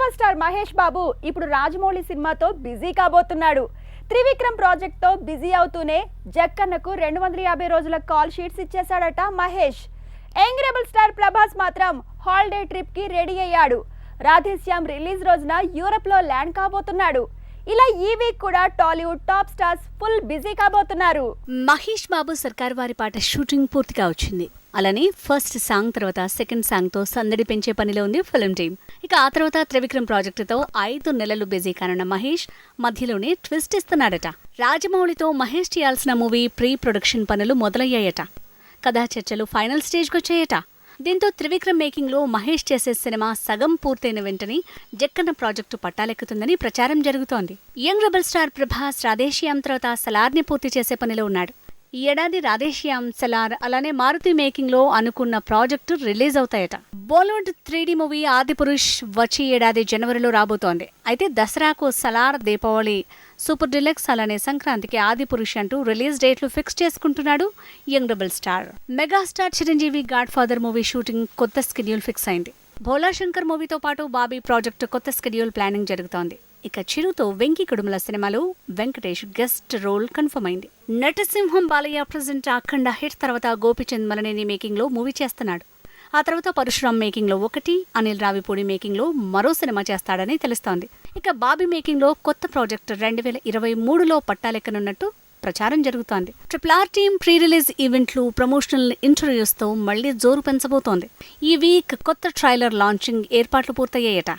Super star Mahesh Babu ఇప్పుడు రాజమౌళి సినిమాతో busy కాబోతున్నాడు. త్రివిక్రమ్ ప్రాజెక్ట్తో బిజీ అవుతూనే జక్కన్నకు రెండు వందల యాభై రోజుల కాల్ షీట్స్ ఇచ్చేశాడట మహేష్. యంగ్ స్టార్ ప్రభాస్ మాత్రం హాలిడే ట్రిప్కి రెడీ అయ్యాడు. రాధేశ్యామ్ రిలీజ్ రోజున యూరప్లో ల్యాండ్ కాబోతున్నాడు. ఇలా ఈ వీక్ కూడా Tollywood top stars full busy కాబోతున్నారు. మహేష్ బాబు సర్కార్ వారి పాట షూటింగ్ పూర్తిగా వచ్చింది. అలానే ఫస్ట్ సాంగ్ తర్వాత సెకండ్ సాంగ్తో సందడి పెంచే పనిలో ఉంది ఫిల్మ్ టీమ్. ఇక ఆ తర్వాత త్రివిక్రమ్ ప్రాజెక్టుతో ఐదు నెలలు బిజీ కానున్న మహేష్ మధ్యలోనే ట్విస్ట్ ఇస్తున్నాడట. రాజమౌళితో మహేష్ చేయాల్సిన మూవీ ప్రీ ప్రొడక్షన్ పనులు మొదలయ్యాయట. కథా చర్చలు ఫైనల్ స్టేజ్కి వచ్చాయట దీంతో త్రివిక్రమ్ మేకింగ్లో మహేష్ చేసే సినిమా సగం పూర్తయిన వెంటనే జక్కన్న ప్రాజెక్టు పట్టాలెక్కుతుందని ప్రచారం జరుగుతోంది. Young rebel star Prabhas Radhe Shyam తర్వాత సలార్ని పూర్తి చేసే పనిలో ఉన్నాడు. ఈ ఏడాది రాధేశ్యామ్ సెలార్ అలానే మారుతి మేకింగ్లో అనుకున్న project release అవుతాయట. Bollywood three D movie Adipurush వచ్చే ఏడాది జనవరిలో రాబోతోంది. అయితే దసరాకు సలార్ దీపావళి సూపర్ డిలక్స్ అలానే సంక్రాంతికి ఆది పురుష్ అంటూ రిలీజ్ డేట్లు ఫిక్స్ చేసుకుంటున్నాడు young double star. Megastar Chiranjeevi god father movie shooting కొత్త స్కెడ్యూల్ ఫిక్స్ అయింది. భోలా శంకర్ మూవీతో పాటు బాబీ ప్రాజెక్టు కొత్త స్కెడ్యూల్ ప్లానింగ్ జరుగుతోంది. ఇక చిరుతో వెంకీ కుడుముల సినిమాలో వెంకటేష్ గెస్ట్ రోల్ కన్ఫర్మ్ అయింది. నటసింహం బాలయ్య ప్రజెంట్ అఖండ హిట్ తర్వాత గోపిచంద్ మలనేని మేకింగ్లో మూవీ చేస్తున్నాడు. ఆ తర్వాత పరశురామ్ మేకింగ్లో ఒకటి అనిల్ రావిపూడి మేకింగ్లో మరో సినిమా చేస్తాడని తెలుస్తోంది. ఇక బాబీ మేకింగ్లో కొత్త ప్రాజెక్ట్ రెండు వేల ఇరవై మూడులో పట్టాలెక్కనున్నట్టు ప్రచారం జరుగుతోంది. Triple R team pre release ఈవెంట్లు ప్రమోషనల్ ఇంటర్వ్యూస్తో మళ్ళీ జోరు పెంచబోతోంది. ఈ వీక్ కొత్త ట్రైలర్ లాంచింగ్ ఏర్పాట్లు పూర్తయ్యాయట.